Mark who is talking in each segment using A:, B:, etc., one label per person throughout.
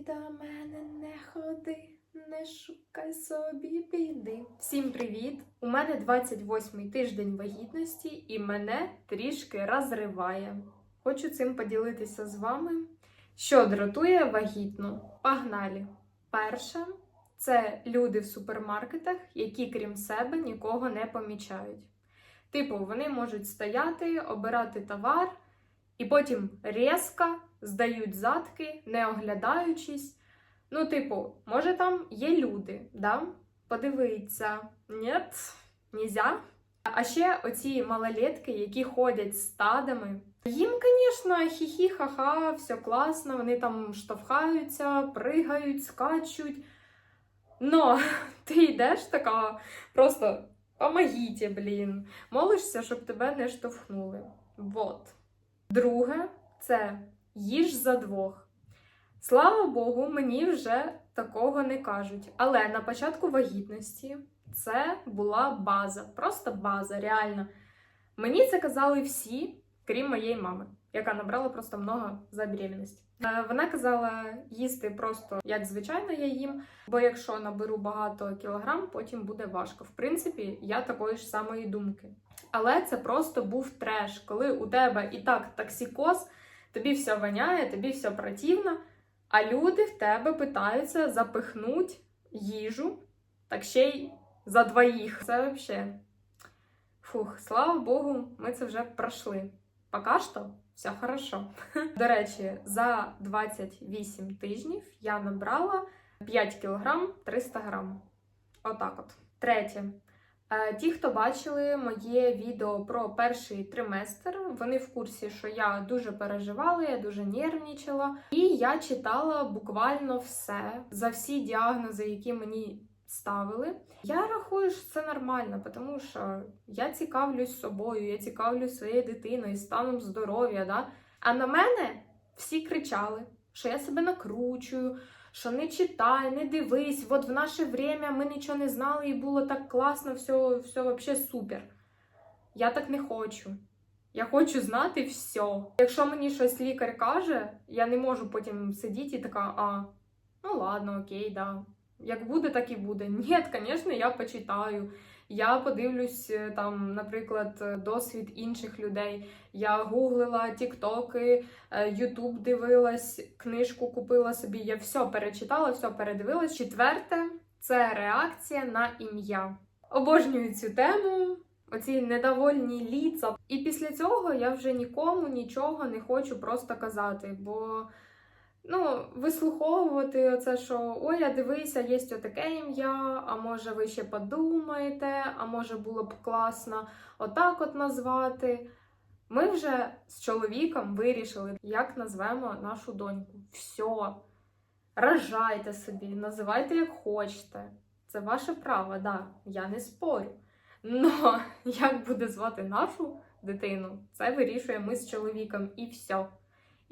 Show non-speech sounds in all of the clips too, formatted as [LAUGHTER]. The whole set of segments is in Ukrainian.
A: До мене не ходи, не шукай собі біди. Всім привіт! У мене 28-й тиждень вагітності і мене трішки розриває. Хочу цим поділитися з вами. Що дратує вагітну? Погнали! Перше це люди в супермаркетах, які крім себе нікого не помічають. Типу, вони можуть стояти, обирати товар, і потім різко здають задки, не оглядаючись. Ну, типу, може, там є люди, да? Подивиться, ні, нельзя. А ще оці малолетки, які ходять стадами. Їм, звісно, хі-хі, ха-ха, все класно, вони там штовхаються, пригають, скачуть. Но [LAUGHS] ти йдеш така, просто помогіть, блін. Молишся, щоб тебе не штовхнули. Вот. Друге, це їж за двох. Слава Богу, мені вже такого не кажуть. Але на початку вагітності це була база, просто база, реально. Мені це казали всі, крім моєї мами, яка набрала просто много за беременність. Е, Вона казала їсти просто як звичайно я їм, бо якщо наберу багато кілограм, потім буде важко. В принципі, я такої ж самої думки. Але це просто був треш, коли у тебе і так токсикоз, тобі все воняє, тобі все противно, а люди в тебе питаються запихнуть їжу, так ще й за двоїх. Це взагалі. Фух, слава Богу, ми це вже пройшли. Поки що все хорошо. [LAUGHS] До речі, за 28 тижнів я набрала 5 кг 300 грам. Отак от. Третє. Е, Ті, хто бачили моє відео про перший триместр, вони в курсі, що я дуже переживала, я дуже нервничала, і я читала буквально все за всі діагнози, які мені ставили. Я рахую, що це нормально, тому що я цікавлюсь собою, я цікавлюсь своєю дитиною, станом здоров'я. Да? А на мене всі кричали, що я себе накручую, що не читай, не дивись, от в наше время ми нічого не знали і було так класно, все, все вообще супер. Я так не хочу. Я хочу знати все. Якщо мені щось лікар каже, я не можу потім сидіти і така, а, ну ладно, окей, да. Як буде, так і буде. [LAUGHS] Ні, звісно, я почитаю. Я подивлюсь е, там, наприклад, е, досвід інших людей. Я гуглила тіктоки, е, Ютуб дивилась, книжку купила собі. Я все перечитала, все передивилась. Четверте це реакція на ім'я. Обожнюю цю тему. Оці недовольні ліца. І після цього я вже нікому нічого не хочу просто казати, бо ну, вислуховувати оце, що ой, дивися, є отаке ім'я, а може ви ще подумаєте, а може було б класно отак от назвати. Ми вже з чоловіком вирішили, як назвемо нашу доньку. Все. Рожайте собі, називайте як хочете. Це ваше право, да, я не спорю. Но [LAUGHS] як буде звати нашу дитину, це вирішує ми з чоловіком і все.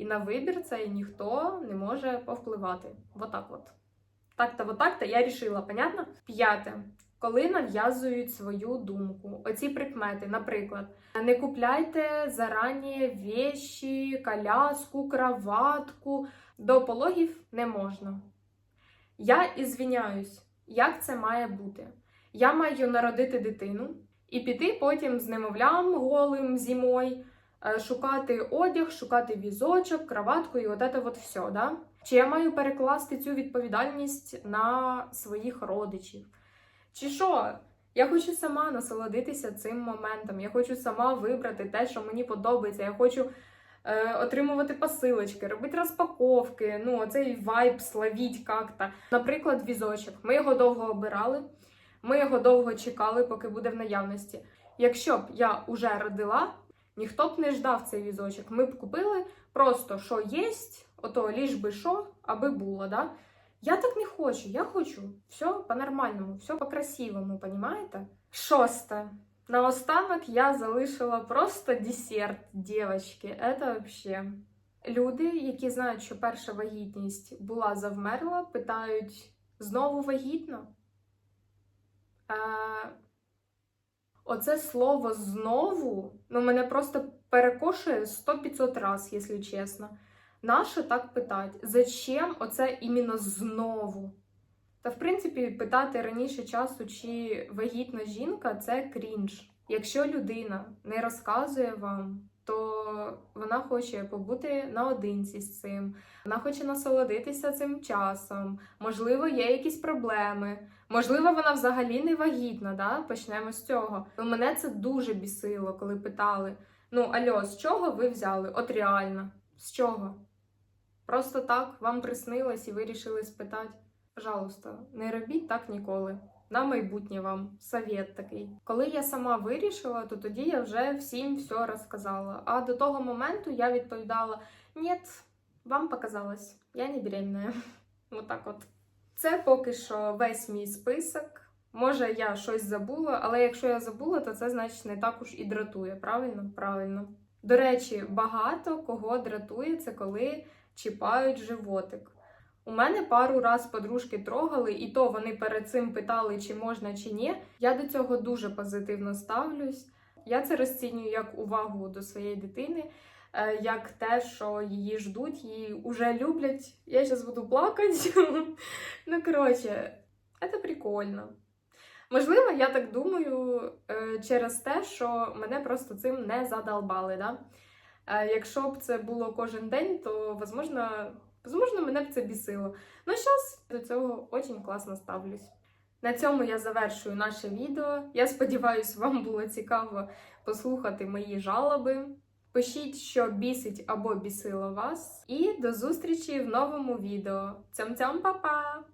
A: І на вибір цей ніхто не може повпливати. Вот от. Так-то, вот так-то я рішила, понятно? П'яте. Коли нав'язують свою думку, оці прикмети, наприклад, не купляйте зарані вещі, коляску, кроватку, до пологів не можна. Я ізвиняюсь, як це має бути? Я маю народити дитину і піти потім з немовлям голим зимою, е, шукати одяг, шукати візочок, кроватку і от це от все. Да? Чи я маю перекласти цю відповідальність на своїх родичів? Чи що? Я хочу сама насолодитися цим моментом. Я хочу сама вибрати те, що мені подобається. Я хочу е, отримувати посилочки, робити розпаковки, ну, оцей вайб словіть як-то. Наприклад, візочок. Ми його довго обирали, ми його довго чекали, поки буде в наявності. Якщо б я уже родила, ніхто б не ждав цей візочок. Ми б купили просто що єсть, ото ліж би що, аби було. Да? Я так не хочу, я хочу все по-нормальному, все по-красивому, понімаєте? Шосте. Наостанок я залишила просто десерт, дівчатки. Це вообще. Люди, які знають, що перша вагітність була завмерла, питають: знову вагітно? Оце слово знову ну, мене просто перекошує 100-500 раз, якщо чесно. Наше так питати? Зачем оце іменно знову? Та в принципі, питати раніше часу, чи вагітна жінка це крінж. Якщо людина не розказує вам, то вона хоче побути наодинці з цим, вона хоче насолодитися цим часом. Можливо, є якісь проблеми. Можливо, вона взагалі не вагітна, да? почнемо з цього. Ну, мене це дуже бісило, коли питали: ну, альо, з чого ви взяли? От реально, з чого? Просто так вам приснилось і ви вирішили спитати. Пожалуйста, не робіть так ніколи. На майбутнє вам совет такий. Коли я сама вирішила, то тоді я вже всім все розказала. А до того моменту я відповідала: ні, вам показалось, я не беременна. [LAUGHS] Отак от. Це поки що весь мій список. Може, я щось забула, але якщо я забула, то це значить не так уж і дратує. Правильно? Правильно. До речі, багато кого дратує це коли чіпають животик. У мене пару раз подружки трогали, і то вони перед цим питали, чи можна, чи ні. Я до цього дуже позитивно ставлюсь. Я це розцінюю як увагу до своєї дитини, е, як те, що її ждуть, її вже люблять. Я зараз буду плакати. [LAUGHS] Ну, коротше, це прикольно. Можливо, я так думаю е, через те, що мене просто цим не задолбали. Да? Е, Якщо б це було кожен день, то возможно, возможно мене б це бісило. Ну, зараз до цього дуже класно ставлюсь. На цьому я завершую наше відео. Я сподіваюся, вам було цікаво послухати мої жалоби. Пишіть, що бісить або бісило вас. І до зустрічі в новому відео. Цям-цям, па-па!